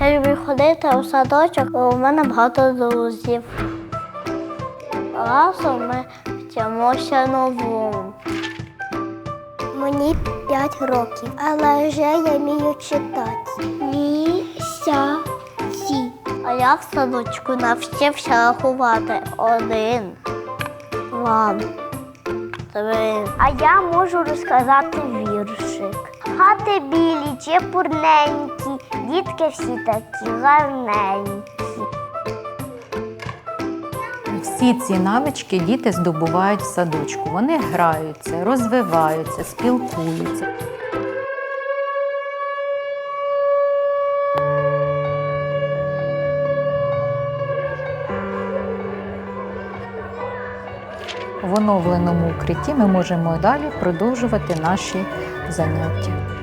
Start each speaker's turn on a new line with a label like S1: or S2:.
S1: Я люблю ходити у садочок, у мене багато друзів. Разом ми вчимося новому. Мені 5 років, але вже я вмію читати. Місяці. А я в садочку навчився рахувати один, два, три. А я можу розказати віршик. Хати білі, чепурненькі, дітки всі такі гарненькі.
S2: Всі ці навички діти здобувають в садочку. Вони граються, розвиваються, спілкуються. В оновленому укритті ми можемо далі продовжувати наші заняття.